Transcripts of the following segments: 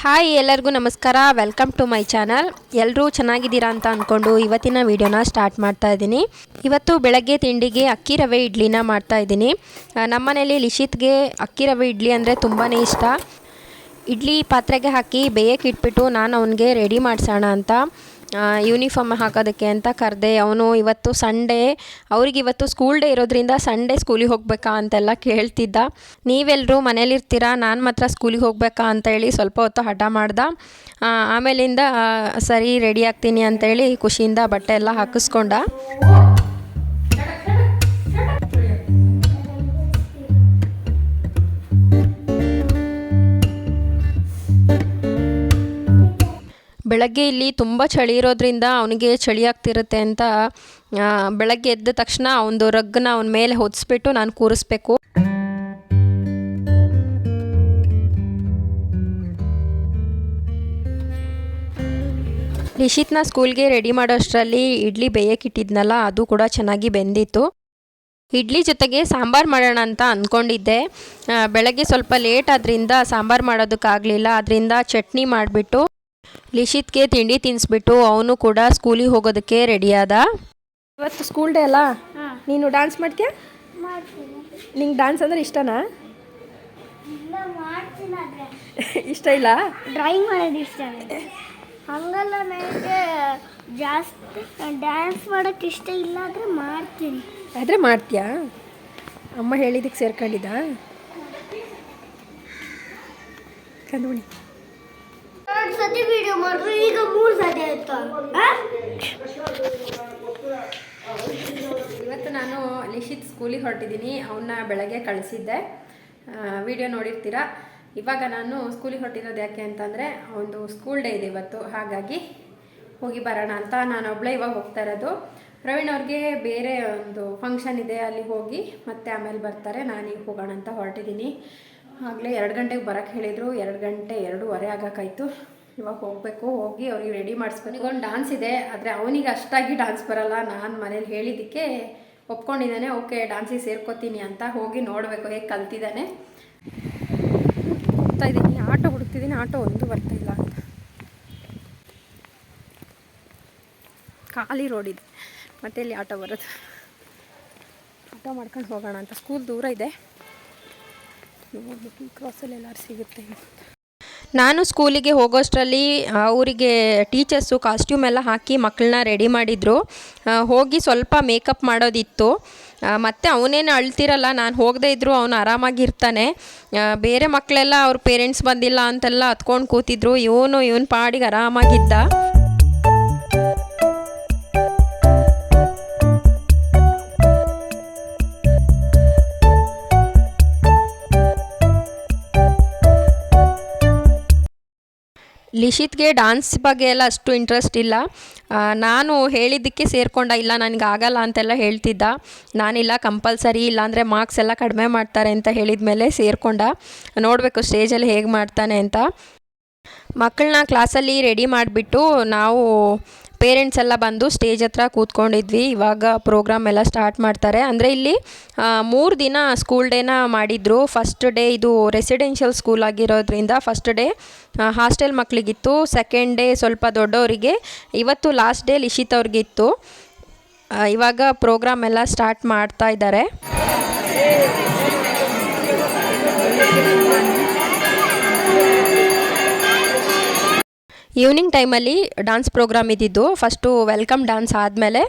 Hi ಎಲ್ಲರಿಗೂ ನಮಸ್ಕಾರ. Welcome to my channel ಎಲ್ಲರೂ ಚೆನ್ನಾಗಿದ್ದೀರಾ ಅಂತ ಅಂದ್ಕೊಂಡು ಇವತ್ತಿನ ವಿಡಿಯೋನ ಸ್ಟಾರ್ಟ್ ಮಾಡ್ತಾ ಇದ್ದೀನಿ. ಇವತ್ತು ಬೆಳಗ್ಗೆ ತಿಂಡಿಗೆ ಅಕ್ಕಿ ರವೆ ಇಡ್ಲಿನ ಮಾಡ್ತಾ ಇದ್ದೀನಿ. ನಮ್ಮನೇಲಿ ಲಿಶಿತ್ಗೆ ಅಕ್ಕಿ ರವೆ ಇಡ್ಲಿ ಅಂದರೆ ತುಂಬಾ ಇಷ್ಟ. ಇಡ್ಲಿ ಪಾತ್ರೆಗೆ ಹಾಕಿ ಬೇಯಕ್ಕೆ ಇಟ್ಬಿಟ್ಟು ನಾನು ಅವನಿಗೆ ರೆಡಿ ಮಾಡಿಸೋಣ ಅಂತ. ಯೂನಿಫಾರ್ಮ್ ಹಾಕೋದಕ್ಕೆ ಅಂತ ಕರೆದೆ, ಅವನು ಇವತ್ತು ಸಂಡೇ ಅವ್ರಿಗೆ ಇವತ್ತು ಸ್ಕೂಲ್ ಡೇ ಇರೋದ್ರಿಂದ ಸಂಡೇ ಸ್ಕೂಲಿಗೆ ಹೋಗಬೇಕಾ ಅಂತೆಲ್ಲ ಕೇಳ್ತಿದ್ದ. ನೀವೆಲ್ಲರೂ ಮನೇಲಿರ್ತೀರಾ? ನಾನು ಮಾತ್ರ ಸ್ಕೂಲಿಗೆ ಹೋಗಬೇಕಾ ಅಂತ ಹೇಳಿ ಸ್ವಲ್ಪ ಹೊತ್ತು ಹಠ ಮಾಡ್ದ. ಆಮೇಲಿಂದ ಸರಿ ರೆಡಿ ಆಗ್ತೀನಿ ಅಂತೇಳಿ ಖುಷಿಯಿಂದ ಬಟ್ಟೆ ಎಲ್ಲ ಹಾಕಿಸ್ಕೊಂಡ. ಬೆಳಗ್ಗೆ ಇಲ್ಲಿ ತುಂಬ ಚಳಿ ಇರೋದ್ರಿಂದ ಅವನಿಗೆ ಚಳಿ ಆಗ್ತಿರುತ್ತೆ ಅಂತ ಬೆಳಗ್ಗೆ ಎದ್ದ ತಕ್ಷಣ ಅವನದು ರಗ್ಗನ್ನ ಅವನ ಮೇಲೆ ಹೊದಿಸ್ಬಿಟ್ಟು ನಾನು ಕೂರಿಸ್ಬೇಕು. ನಿಶಿತ್ನ ಸ್ಕೂಲ್ಗೆ ರೆಡಿ ಮಾಡೋಷ್ಟರಲ್ಲಿ ಇಡ್ಲಿ ಬೇಯಕ್ಕಿಟ್ಟಿದ್ನಲ್ಲ ಅದು ಕೂಡ ಚೆನ್ನಾಗಿ ಬೆಂದಿತ್ತು. ಇಡ್ಲಿ ಜೊತೆಗೆ ಸಾಂಬಾರು ಮಾಡೋಣ ಅಂತ ಅಂದ್ಕೊಂಡಿದ್ದೆ ಬೆಳಗ್ಗೆ ಸ್ವಲ್ಪ ಲೇಟ್ ಆದ್ರಿಂದ ಸಾಂಬಾರು ಮಾಡೋದಕ್ಕಾಗಲಿಲ್ಲ ಅದರಿಂದ ಚಟ್ನಿ ಮಾಡಿಬಿಟ್ಟು ಲಿಶಿತ್ಗೆ ತಿಂಡಿ ತಿನ್ನಿಸ್ಬಿಟ್ಟು ಅವನು ಕೂಡ ಸ್ಕೂಲಿಗೆ ಹೋಗೋದಕ್ಕೆ ರೆಡಿಯಾದ. ಇವತ್ತು ಸ್ಕೂಲ್ ಡೇ ಅಲ್ಲ? ನೀನು ಡ್ಯಾನ್ಸ್ ಮಾಡ್ತೀಯಾ? ಮಾಡ್ತೀನಿ ನಿಂಗೆ ಡ್ಯಾನ್ಸ್ ಅಂದ್ರೆ ಇಷ್ಟನಾ? ಇಷ್ಟ ಇಲ್ಲ? ಡ್ರಾಯಿಂಗ್ ಮಾಡೋದು ಇಷ್ಟ ನನಗೆ. ಹಂಗಲ್ಲ ನನಗೆ ಜಾಸ್ತಿ ಡ್ಯಾನ್ಸ್ ಮಾಡೋಕೆ ಇಷ್ಟ ಇಲ್ಲ ಆದರೆ ಮಾಡ್ತೀನಿ. ಆದರೆ ಮಾಡ್ತೀಯಾ? ಅಮ್ಮ ಹೇಳಿದಕ್ಕೆ ಸೇರ್ಕೊಂಡಿದ್ದ? ಕಂದುಣಿ ಎರಡು ಸತಿ ವಿಡಿಯೋ ಮಾಡಿದ್ರು ಈಗ ಮೂರು ಸತಿ ಆಯ್ತು? ಇವತ್ತು ನಾನು ನಿಶಿತ್ ಸ್ಕೂಲಿಗೆ ಹೊರಟಿದ್ದೀನಿ ಅವನ್ನ ಬೆಳಗ್ಗೆ ಕಳಿಸಿದ್ದೆ. ವಿಡಿಯೋ ನೋಡಿರ್ತೀರ? ಇವಾಗ ನಾನು ಸ್ಕೂಲಿಗೆ ಹೊರಟಿರೋದು ಯಾಕೆ ಅಂತಂದರೆ, ಒಂದು ಸ್ಕೂಲ್ ಡೇ ಇದೆ ಇವತ್ತು, ಹಾಗಾಗಿ ಹೋಗಿ ಬರೋಣ ಅಂತ ನಾನು ಒಬ್ಬಳೇ ಇವಾಗ ಹೋಗ್ತಾ ಇರೋದು. ಪ್ರವೀಣ್ ಅವ್ರಿಗೆ ಬೇರೆ ಒಂದು ಫಂಕ್ಷನ್ ಇದೆ, ಅಲ್ಲಿ ಹೋಗಿ ಮತ್ತೆ ಆಮೇಲೆ ಬರ್ತಾರೆ ನಾನೀಗ ಹೋಗೋಣ ಅಂತ ಹೊರಟಿದ್ದೀನಿ. ಆಗಲೇ ಎರಡು ಗಂಟೆಗೆ ಬರೋಕ್ಕೆ ಹೇಳಿದರು, ಎರಡು ಗಂಟೆ ಎರಡೂವರೆ ಆಗೋಕ್ಕಾಯ್ತು. ಇವಾಗ ಹೋಗಬೇಕು, ಹೋಗಿ ಅವ್ರಿಗೆ ರೆಡಿ ಮಾಡಿಸ್ಬೇಕು. ಒಂದು ಡಾನ್ಸ್ ಇದೆ, ಆದರೆ ಅವನಿಗೆ ಅಷ್ಟಾಗಿ ಡಾನ್ಸ್ ಬರಲ್ಲ. ನಾನು ಮನೇಲಿ ಹೇಳಿದ್ದಕ್ಕೆ ಒಪ್ಕೊಂಡಿದ್ದಾನೆ ಓಕೆ ಡಾನ್ಸಿಗೆ ಸೇರ್ಕೋತೀನಿ ಅಂತ ಹೋಗಿ ನೋಡಬೇಕು, ಹೇಗೆ ಕಲ್ತಿದ್ದಾನೆ. ಹೋಗ್ತಾ ಇದ್ದೀನಿ. ಆಟೋ ಹುಡುಕ್ತಿದ್ದೀನಿ. ಆಟೋ ಒಂದು ಬರ್ತಾ ಇಲ್ಲ ಅಂತ. ಖಾಲಿ ರೋಡ್ ಇದೆ. ಮತ್ತೆ ಇಲ್ಲಿ ಆಟೋ ಬರೋದು? ಆಟೋ ಮಾಡ್ಕೊಂಡು ಹೋಗೋಣ ಅಂತ. ಸ್ಕೂಲ್ ದೂರ ಇದೆ. ನೋಡ್ಬೇಕು, ಈ ಕ್ರಾಸಲ್ಲಿ ಎಲ್ಲರೂ ಸಿಗುತ್ತೆ ಅಂತ. ನಾನು ಸ್ಕೂಲಿಗೆ ಹೋಗೋಷ್ಟರಲ್ಲಿ ಅವರಿಗೆ ಟೀಚರ್ಸು ಕಾಸ್ಟ್ಯೂಮ್ ಎಲ್ಲ ಹಾಕಿ ಮಕ್ಕಳನ್ನ ರೆಡಿ ಮಾಡಿದರು. ಹೋಗಿ ಸ್ವಲ್ಪ ಮೇಕಪ್ ಮಾಡೋದಿತ್ತು. ಮತ್ತು ಅವನೇನು ಅಳ್ತಿರಲ್ಲ, ನಾನು ಹೋಗದೇ ಇದ್ದರೂ ಅವನು ಆರಾಮಾಗಿರ್ತಾನೆ. ಬೇರೆ ಮಕ್ಕಳೆಲ್ಲ ಅವ್ರ ಪೇರೆಂಟ್ಸ್ ಬಂದಿಲ್ಲ ಅಂತೆಲ್ಲ ಹತ್ಕೊಂಡು ಕೂತಿದ್ರು. ಇವನು, ಇವನ ಪಾಡಿಗೆ ಆರಾಮಾಗಿದ್ದ. ಲಿಶಿತ್ಗೆ ಡಾನ್ಸ್ ಬಗ್ಗೆ ಎಲ್ಲ ಅಷ್ಟು ಇಂಟ್ರೆಸ್ಟ್ ಇಲ್ಲ. ನಾನು ಹೇಳಿದ್ದಕ್ಕೆ ಸೇರ್ಕೊಂಡ, ಇಲ್ಲ, ನನಗೆ ಆಗಲ್ಲ ಅಂತೆಲ್ಲ ಹೇಳ್ತಿದ್ದ. ನಾನಿಲ್ಲ ಕಂಪಲ್ಸರಿ ಇಲ್ಲಾಂದರೆ ಮಾರ್ಕ್ಸ್ ಎಲ್ಲ ಕಡಿಮೆ ಮಾಡ್ತಾರೆ ಅಂತ ಹೇಳಿದ ಮೇಲೆ ಸೇರ್ಕೊಂಡ. ನೋಡಬೇಕು ಸ್ಟೇಜಲ್ಲಿ ಹೇಗೆ ಮಾಡ್ತಾನೆ ಅಂತ. ಮಕ್ಕಳನ್ನ ಕ್ಲಾಸಲ್ಲಿ ರೆಡಿ ಮಾಡಿಬಿಟ್ಟು ನಾವು ಪೇರೆಂಟ್ಸ್ ಎಲ್ಲ ಬಂದು ಸ್ಟೇಜ್ ಹತ್ರ ಕೂತ್ಕೊಂಡಿದ್ವಿ. ಇವಾಗ ಪ್ರೋಗ್ರಾಮ್ ಎಲ್ಲ ಸ್ಟಾರ್ಟ್ ಮಾಡ್ತಾರೆ. ಅಂದರೆ ಇಲ್ಲಿ ಮೂರು ದಿನ ಸ್ಕೂಲ್ ಡೇನ ಮಾಡಿದರು. ಫಸ್ಟ್ ಡೇ ಇದು ರೆಸಿಡೆನ್ಷಿಯಲ್ ಸ್ಕೂಲ್ ಆಗಿರೋದ್ರಿಂದ ಫಸ್ಟ್ ಡೇ ಹಾಸ್ಟೆಲ್ ಮಕ್ಕಳಿಗಿತ್ತು ಸೆಕೆಂಡ್ ಡೇ ಸ್ವಲ್ಪ ದೊಡ್ಡವರಿಗೆ, ಇವತ್ತು ಲಾಸ್ಟ್ ಡೇ ಲಿಶಿತ್ ಅವ್ರಿಗಿತ್ತು. ಇವಾಗ ಪ್ರೋಗ್ರಾಮ್ ಎಲ್ಲ ಸ್ಟಾರ್ಟ್ ಮಾಡ್ತಾ ಇದ್ದಾರೆ. ಈವ್ನಿಂಗ್ ಟೈಮಲ್ಲಿ ಡಾನ್ಸ್ ಪ್ರೋಗ್ರಾಮ್ ಇದ್ದಿದ್ದು. ಫಸ್ಟು ವೆಲ್ಕಮ್ ಡಾನ್ಸ್ ಆದಮೇಲೆ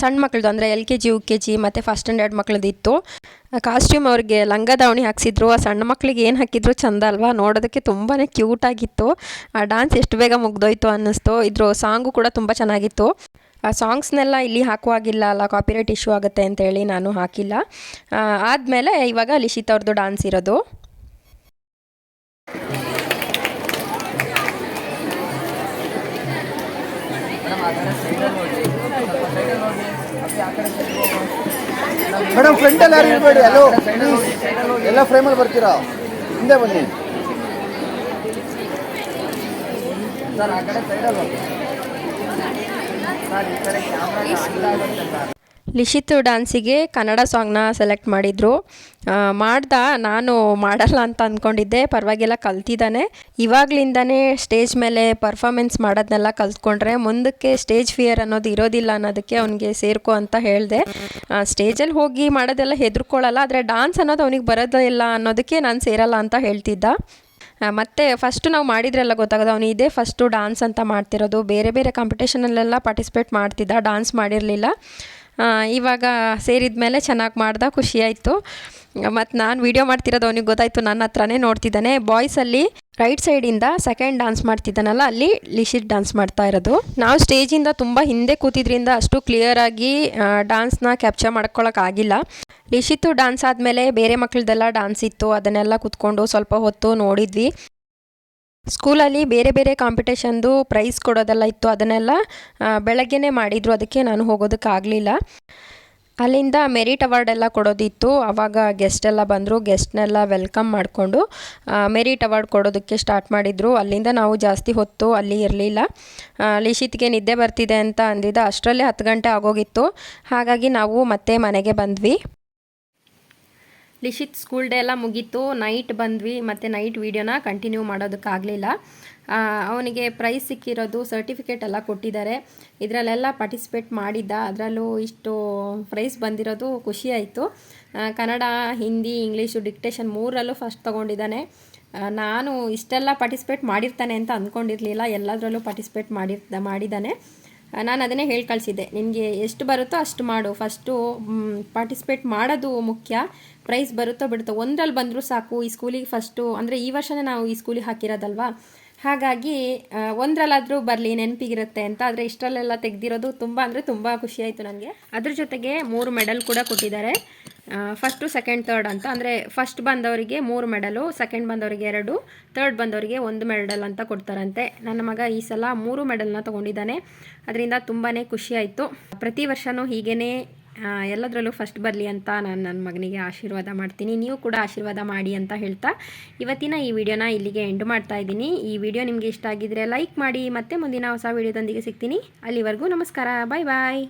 ಸಣ್ಣ ಮಕ್ಳದ್ದು ಅಂದರೆ L K G, U K G ಮತ್ತು ಫಸ್ಟ್ ಸ್ಟ್ಯಾಂಡರ್ಡ್ ಮಕ್ಳದ್ದು ಇತ್ತು. ಕಾಸ್ಟ್ಯೂಮ್ ಅವ್ರಿಗೆ ಲಂಗ ದಾವಣಿ ಹಾಕ್ಸಿದ್ರು. ಆ ಸಣ್ಣ ಮಕ್ಕಳಿಗೆ ಏನು ಹಾಕಿದ್ರು ಚಂದ ಅಲ್ವಾ? ನೋಡೋದಕ್ಕೆ ತುಂಬಾ ಕ್ಯೂಟಾಗಿತ್ತು ಆ ಡಾನ್ಸ್ ಎಷ್ಟು ಬೇಗ ಮುಗ್ದೋಯ್ತು ಅನ್ನಿಸ್ತು. ಇದ್ರ ಸಾಂಗು ಕೂಡ ತುಂಬ ಚೆನ್ನಾಗಿತ್ತು. ಆ ಸಾಂಗ್ಸ್ನೆಲ್ಲ ಇಲ್ಲಿ ಹಾಕುವಾಗಿಲ್ಲ ಅಲ್ಲ ಕಾಪಿರೈಟ್ ಇಶ್ಯೂ ಆಗುತ್ತೆ ಅಂತೇಳಿ ನಾನು ಹಾಕಿಲ್ಲ. ಆದಮೇಲೆ ಇವಾಗ ಲಿಶಿತ್ ಅವ್ರದ್ದು ಡಾನ್ಸ್ ಇರೋದು. ಮೇಡಮ್ ಫ್ರಂಟಲ್ಲಿ ಯಾರು ಇರಬೇಡಿ ಹಲೋ ಎಲ್ಲ ಫ್ರೇಮಲ್ಲಿ ಬರ್ತೀರಾ? ಹಿಂದೆ ಬನ್ನಿ. ಲಿಶಿತ್ ಡ್ಯಾನ್ಸಿಗೆ ಕನ್ನಡ ಸಾಂಗ್ನ ಸೆಲೆಕ್ಟ್ ಮಾಡಿದರು. ಮಾಡ್ದ, ನಾನು ಮಾಡಲ್ಲ ಅಂತ ಅಂದ್ಕೊಂಡಿದ್ದೆ ಪರವಾಗಿಲ್ಲ ಕಲ್ತಿದ್ದಾನೆ. ಇವಾಗ್ಲಿಂದನೇ ಸ್ಟೇಜ್ ಮೇಲೆ ಪರ್ಫಾಮೆನ್ಸ್ ಮಾಡೋದನ್ನೆಲ್ಲ ಕಲ್ತ್ಕೊಂಡ್ರೆ ಮುಂದಕ್ಕೆ ಸ್ಟೇಜ್ ಫಿಯರ್ ಅನ್ನೋದು ಇರೋದಿಲ್ಲ ಅನ್ನೋದಕ್ಕೆ ಅವನಿಗೆ ಸೇರ್ಕೊ ಅಂತ ಹೇಳಿದೆ. ಸ್ಟೇಜಲ್ಲಿ ಹೋಗಿ ಮಾಡೋದೆಲ್ಲ ಹೆದರ್ಕೊಳ್ಳಲ್ಲ ಆದರೆ ಡಾನ್ಸ್ ಅನ್ನೋದು ಅವನಿಗೆ ಬರೋದೇ ಅನ್ನೋದಕ್ಕೆ ನಾನು ಸೇರಲ್ಲ ಅಂತ ಹೇಳ್ತಿದ್ದ. ಮತ್ತೆ ಫಸ್ಟು ನಾವು ಮಾಡಿದ್ರೆಲ್ಲ ಗೊತ್ತಾಗೋದು, ಅವನು ಇದೇ ಫಸ್ಟು ಡಾನ್ಸ್ ಅಂತ ಮಾಡ್ತಿರೋದು. ಬೇರೆ ಬೇರೆ ಕಾಂಪಿಟೇಷನಲ್ಲೆಲ್ಲ ಪಾರ್ಟಿಸಿಪೇಟ್ ಮಾಡ್ತಿದ್ದ, ಡಾನ್ಸ್ ಮಾಡಿರಲಿಲ್ಲ. ಇವಾಗ ಸೇರಿದ ಮೇಲೆ ಚೆನ್ನಾಗಿ ಮಾಡ್ದ ಖುಷಿಯಾಯಿತು ಮತ್ತು ನಾನು ವೀಡಿಯೋ ಮಾಡ್ತಿರೋದು ಅವನಿಗೆ ಗೊತ್ತಾಯಿತು ನನ್ನ ಹತ್ರನೇ ನೋಡ್ತಿದ್ದಾನೆ. ಬಾಯ್ಸಲ್ಲಿ ರೈಟ್ ಸೈಡಿಂದ ಸೆಕೆಂಡ್ ಡಾನ್ಸ್ ಮಾಡ್ತಿದ್ದಾನಲ್ಲ, ಅಲ್ಲಿ ಲಿಶಿಟ್ ಡಾನ್ಸ್ ಮಾಡ್ತಾ ಇರೋದು. ನಾವು ಸ್ಟೇಜಿಂದ ತುಂಬ ಹಿಂದೆ ಕೂತಿದ್ರಿಂದ ಅಷ್ಟು ಕ್ಲಿಯರಾಗಿ ಡಾನ್ಸ್ನ ಕ್ಯಾಪ್ಚರ್ ಮಾಡ್ಕೊಳ್ಳೋಕ್ಕಾಗಿಲ್ಲ ಲಿಶಿತ್ತು ಡಾನ್ಸ್ ಆದಮೇಲೆ ಬೇರೆ ಮಕ್ಕಳದೆಲ್ಲ ಡಾನ್ಸ್ ಇತ್ತು, ಅದನ್ನೆಲ್ಲ ಕೂತ್ಕೊಂಡು ಸ್ವಲ್ಪ ಹೊತ್ತು ನೋಡಿದ್ವಿ. ಸ್ಕೂಲಲ್ಲಿ ಬೇರೆ ಬೇರೆ ಕಾಂಪಿಟೇಷನ್ದು ಪ್ರೈಸ್ ಕೊಡೋದೆಲ್ಲ ಇತ್ತು, ಅದನ್ನೆಲ್ಲ ಬೆಳಗ್ಗೆನೇ ಮಾಡಿದರು, ಅದಕ್ಕೆ ನಾನು ಹೋಗೋದಕ್ಕಾಗಲಿಲ್ಲ ಅಲ್ಲಿಂದ ಮೆರಿಟ್ ಅವಾರ್ಡ್ ಎಲ್ಲ ಕೊಡೋದಿತ್ತು ಆವಾಗ ಗೆಸ್ಟ್ ಎಲ್ಲ ಬಂದರು ಗೆಸ್ಟ್ನೆಲ್ಲ ವೆಲ್ಕಮ್ ಮಾಡಿಕೊಂಡು ಮೆರಿಟ್ ಅವಾರ್ಡ್ ಕೊಡೋದಕ್ಕೆ ಸ್ಟಾರ್ಟ್ ಮಾಡಿದರು. ಅಲ್ಲಿಂದ ನಾವು ಜಾಸ್ತಿ ಹೊತ್ತು ಅಲ್ಲಿ ಇರಲಿಲ್ಲ. ಲಿಶಿತ್ಗೆ ನಿದ್ದೆ ಬರ್ತಿದೆ ಅಂತ ಅಂದಿದ್ದ ಅಷ್ಟರಲ್ಲೇ ಹತ್ತು ಗಂಟೆ ಆಗೋಗಿತ್ತು. ಹಾಗಾಗಿ ನಾವು ಮತ್ತೆ ಮನೆಗೆ ಬಂದ್ವಿ. ಲಿಶಿತ್ ಸ್ಕೂಲ್ ಡೇ ಎಲ್ಲ ಮುಗೀತು. ನೈಟ್ ಬಂದ್ವಿ. ಮತ್ತು ನೈಟ್ ವೀಡಿಯೋನ ಕಂಟಿನ್ಯೂ ಮಾಡೋದಕ್ಕಾಗಲಿಲ್ಲ. ಅವನಿಗೆ ಪ್ರೈಸ್ ಸಿಕ್ಕಿರೋದು ಸರ್ಟಿಫಿಕೇಟ್ ಎಲ್ಲ ಕೊಟ್ಟಿದ್ದಾರೆ. ಇದರಲ್ಲೆಲ್ಲ ಪಾರ್ಟಿಸಿಪೇಟ್ ಮಾಡಿದ್ದ. ಅದರಲ್ಲೂ ಇಷ್ಟು ಪ್ರೈಸ್ ಬಂದಿರೋದು ಖುಷಿ ಆಯಿತು. ಕನ್ನಡ, ಹಿಂದಿ ಇಂಗ್ಲೀಷು ಡಿಕ್ಟೇಷನ್ ಮೂರರಲ್ಲೂ ಫಸ್ಟ್ ತೊಗೊಂಡಿದ್ದಾನೆ. ನಾನು ಇಷ್ಟೆಲ್ಲ ಪಾರ್ಟಿಸಿಪೇಟ್ ಮಾಡಿರ್ತಾನೆ ಅಂತ ಅಂದ್ಕೊಂಡಿರಲಿಲ್ಲ. ಎಲ್ಲದರಲ್ಲೂ ಪಾರ್ಟಿಸಿಪೇಟ್ ಮಾಡಿರ್ತ ಮಾಡಿದ್ದಾನೆ. ನಾನು ಅದನ್ನೇ ಹೇಳಿ ಕಳಿಸಿದ್ದೆ ನಿನಗೆ ಎಷ್ಟು ಬರುತ್ತೋ ಅಷ್ಟು ಮಾಡು. ಫಸ್ಟು ಪಾರ್ಟಿಸಿಪೇಟ್ ಮಾಡೋದು ಮುಖ್ಯ. ಪ್ರೈಸ್ ಬರುತ್ತೋ ಬಿಡುತ್ತೋ ಒಂದರಲ್ಲಿ ಬಂದರೂ ಸಾಕು. ಈ ಸ್ಕೂಲಿಗೆ ಫಸ್ಟು ಅಂದರೆ ಈ ವರ್ಷನೇ ನಾವು ಈ ಸ್ಕೂಲಿಗೆ ಹಾಕಿರೋದಲ್ವಾ? ಹಾಗಾಗಿ ಒಂದರಲ್ಲಾದರೂ ಬರಲಿ, ನೆನಪಿಗಿರುತ್ತೆ ಅಂತ. ಆದರೆ ಇಷ್ಟರಲ್ಲೆಲ್ಲ ತೆಗೆದಿರೋದು ತುಂಬ ಅಂದರೆ ತುಂಬ ಖುಷಿ ಆಯಿತು ನನಗೆ ಅದ್ರ ಜೊತೆಗೆ ಮೂರು ಮೆಡಲ್ ಕೂಡ ಕೊಟ್ಟಿದ್ದಾರೆ. ಫಸ್ಟು ಸೆಕೆಂಡ್ ಥರ್ಡ್ ಅಂತ. ಅಂದರೆ ಫಸ್ಟ್ ಬಂದವರಿಗೆ ಮೂರು ಮೆಡಲು ಸೆಕೆಂಡ್ ಬಂದವರಿಗೆ ಎರಡು ಥರ್ಡ್ ಬಂದವರಿಗೆ ಒಂದು ಮೆಡಲ್ ಅಂತ ಕೊಡ್ತಾರಂತೆ. ನನ್ನ ಮಗ ಈ ಸಲ ಮೂರು ಮೆಡಲ್ನ ತೊಗೊಂಡಿದ್ದಾನೆ. ಅದರಿಂದ ತುಂಬಾ ಖುಷಿ ಆಯಿತು. ಪ್ರತಿ ವರ್ಷವೂ ಹೀಗೇ ಎಲ್ಲದರಲ್ಲೂ ಫಸ್ಟ್ ಬರಲಿ ಅಂತ ನಾನು ನನ್ನ ಮಗನಿಗೆ ಆಶೀರ್ವಾದ ಮಾಡ್ತೀನಿ. ನೀವು ಕೂಡ ಆಶೀರ್ವಾದ ಮಾಡಿ ಅಂತ ಹೇಳ್ತಾ ಇವತ್ತಿನ ಈ ವಿಡಿಯೋನ ಇಲ್ಲಿಗೆ ಎಂಡ್ ಮಾಡ್ತಾ ಇದ್ದೀನಿ. ಈ ವಿಡಿಯೋ ನಿಮಗೆ ಇಷ್ಟ ಆಗಿದ್ರೆ ಲೈಕ್ ಮಾಡಿ. ಮತ್ತೆ ಮುಂದಿನ ಹೊಸ ವಿಡಿಯೋದೊಂದಿಗೆ ಸಿಗ್ತೀನಿ. ಅಲ್ಲಿವರೆಗೂ ನಮಸ್ಕಾರ. ಬಾಯ್ ಬಾಯ್